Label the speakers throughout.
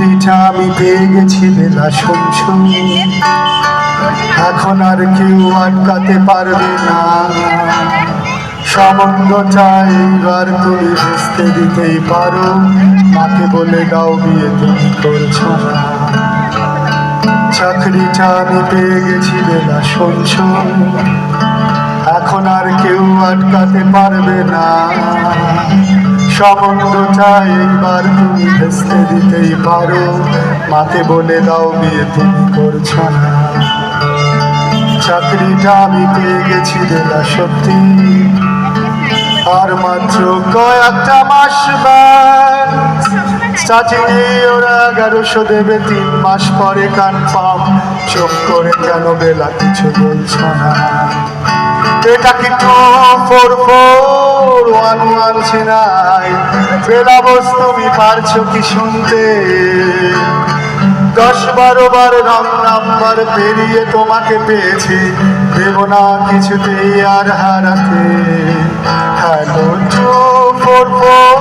Speaker 1: চাকরিটা আমি পেয়ে গেছি বেলা শুনছো এখন আর কেউ আটকাতে পারবে না। সম্বন্ধটা এইবার তুমি বুঝতে দিতেই পারো। মাকে বলে দাও বিয়ে তুমি করছ চাকরিটা আমি পেয়ে গেছি বেলা শুনছো এখন আর কেউ আটকাতে পারবে না। সম্বন্ধটা এইবার তুমি ভেস্তে দিতেই পারো। মাকে বলে দাও বিয়ে তুমি করছ না। চাকরিটা আমি পেয়ে গেছি বেলা সত্যি। আর মাত্র কয়েকটা মাস স্টার্টিং ওরা এগারোশো দেবে, তিন মাস পরে কনফার্ম চোখ করে কেন বেলা, কিছু বলছো না। এটা কি two four four one one Chhinai Bela বস তুমি পারছ কি শুনতে? দশ বারো বার রং নাম্বার পেরিয়ে তোমাকে পেয়েছি। দেব না কিছুতেই আর হারাতে। Hello two four four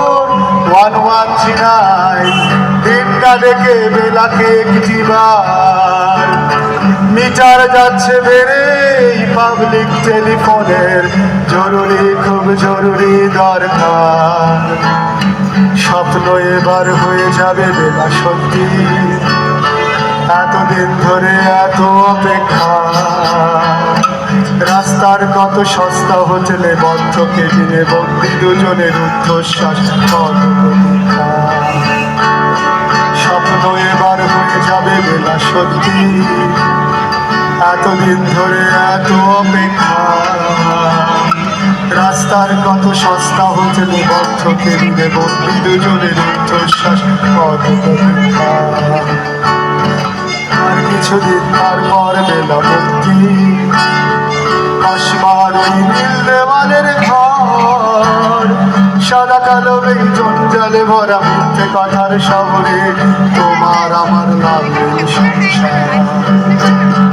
Speaker 1: one one Chhinai দিনটা দেখে বেলাকে একটি বার। মিটার যাচ্ছে বেড়ে পাবলিক টেলিফোনের জরুরি, খুব জরুরি দরকার। স্বপ্ন এবার হয়ে যাবে বেলা সত্যি। এতদিন ধরে এত অপেক্ষা। রাস্তার কত সস্তা হোটেলে বদ্ধ কেবিনে বন্দি দুজনের ঊর্ধ্বশ্বাস কত স্বপ্ন এবার হয়ে যাবে বেলা সত্যি। এতদিন ধরে এত অপেক্ষা। রাস্তার কত সস্তা হোটেলে বদ্ধ কেন্দ্রে বন্দি দুজনের উচ্চশ্বাস কত আর কিছুদিন তারপর বেলা মুক্তি আসবার ওই নীল দেওয়ালের ঘর। কালো এই জঞ্জালে ভরা মিথ্যে কথার শহরে তোমার আমার লাগবে সংসার।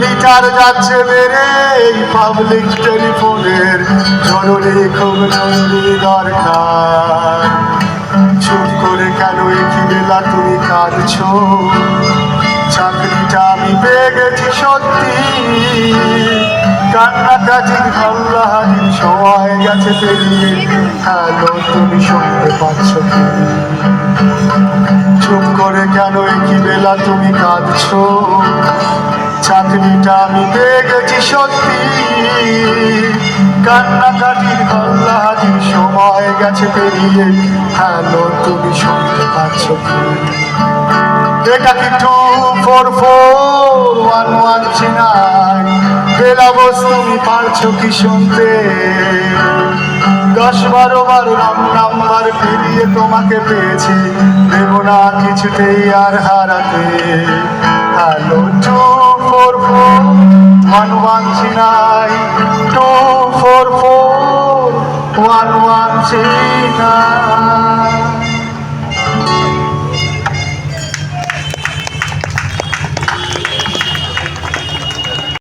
Speaker 1: মিটার যাচ্ছে বেড়ে এই পাবলিক টেলিফোনের জরুরি খুব জরুরি দরকার। চুপ করে কেন একই বেলা তুমি কাঁদছো? চাকরিটা আমি পেয়ে গেছি সত্যি। কান্নাকাটি হাল্লাহারি সময় গেছে পেরিয়ে। হ্যালো, তুমি শুনতে পাচ্ছ কি? চুপ করে কেন একই বেলা তুমি কাঁদছো? চাকরিটা আমি পেয়ে গেছি সত্যি। কান্নাকাটির হাল্লাহারির সময় গেছে পেরিয়ে হ্যালো তুমি শুনতে পাচ্ছ এটা কি two four four one one চিনাই বেলা বস তুমি পারছ কি শুনতে? দশ বারো বার রং নাম্বার পেরিয়ে তোমাকে পেয়েছি। দেব না কিছুতেই আর হারাতে। Hello two four four one one চিনাই two four four one one চিনাই